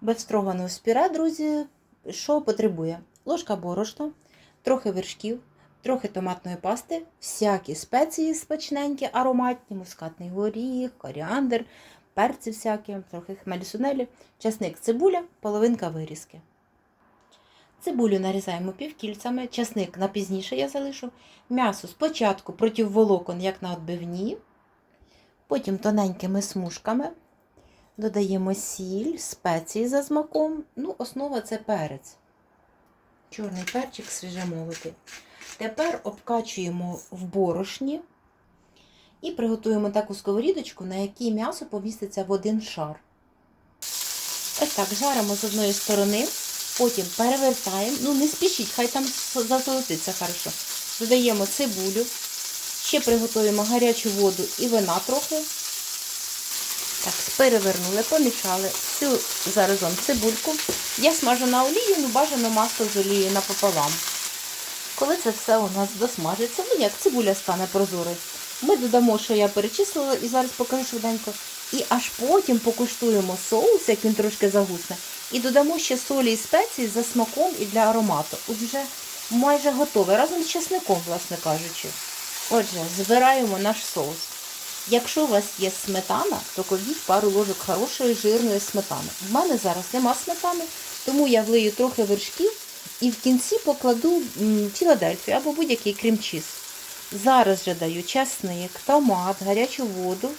Бефстрогану з пюре, друзі, що потребує? Ложка борошна, трохи вершків, трохи томатної пасти, всякі спеції смачненькі, ароматні, мускатний горіх, коріандр, перці всякі, трохи хмелі сунелі, часник, цибуля, половинка вирізки. Цибулю нарізаємо півкільцями, часник на пізніше я залишу. М'ясо спочатку проти волокон, як на відбивні, потім тоненькими смужками. Додаємо сіль, спеції за смаком. Ну, основа це перець. Чорний перчик свіжемолотий. Тепер обкачуємо в борошні і приготуємо таку сковорідочку, на якій м'ясо поміститься в один шар. Ось так жаримо з одної сторони, потім перевертаємо. Ну, не спішіть, хай там зазолотиться хорошо. Додаємо цибулю, ще приготуємо гарячу воду і вина трохи. Перевернули, помішали всю заразом цибульку. Я смажу на олію, ну бажано масло з олією напополам. Коли це все у нас досмажиться, ну як цибуля стане прозорою, ми додамо, що я перечислила, і зараз покажу швиденько. І аж потім покуштуємо соус, як він трошки загусне, і додамо ще солі і спеції за смаком і для аромату. От вже майже готове, разом з часником, власне кажучи. Отже, збираємо наш соус. Якщо у вас є сметана, то кладіть пару ложок хорошої жирної сметани. В мене зараз нема сметани, тому я влию трохи вершків і в кінці покладу Філадельфію або будь-який крем-чіз. Зараз же даю часник, томат, гарячу воду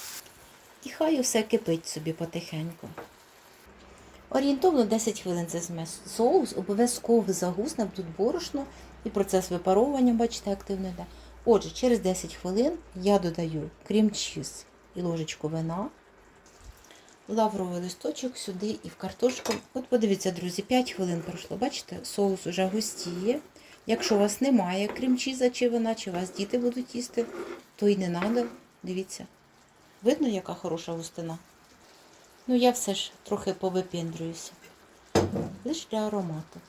і хай усе кипить собі потихеньку. Орієнтовно 10 хвилин це змес. Соус обов'язково загусне, тут борошно і процес випаровування, бачите, активно йде. Отже, через 10 хвилин я додаю крем-чіз і ложечку вина, лавровий листочок сюди і в картошку. От подивіться, друзі, 5 хвилин пройшло. Бачите, соус уже густіє. Якщо у вас немає крем-чіза чи вина, чи у вас діти будуть їсти, то й не треба. Дивіться. Видно, яка хороша густина? Ну, я все ж трохи повипіндрююся. Лише для аромату.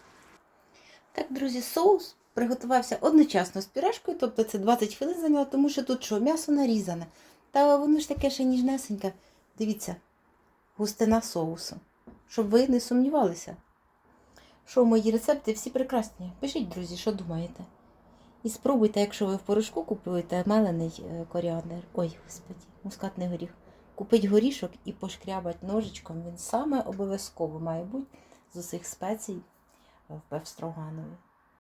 Так, друзі, соус приготувався одночасно з пюрешкою, тобто це 20 хвилин зайняло, тому що тут що, м'ясо нарізане. Та воно ж таке ще ніжнесеньке. Дивіться, густина соусу. Щоб ви не сумнівалися. Що мої рецепти всі прекрасні. Пишіть, друзі, що думаєте. І спробуйте, якщо ви в порошку купуєте мелений е, коріандр. Ой, господі, мускатний горіх. Купить горішок і пошкрябать ножичком. Він саме обов'язково має бути з усіх спецій в певстроганові.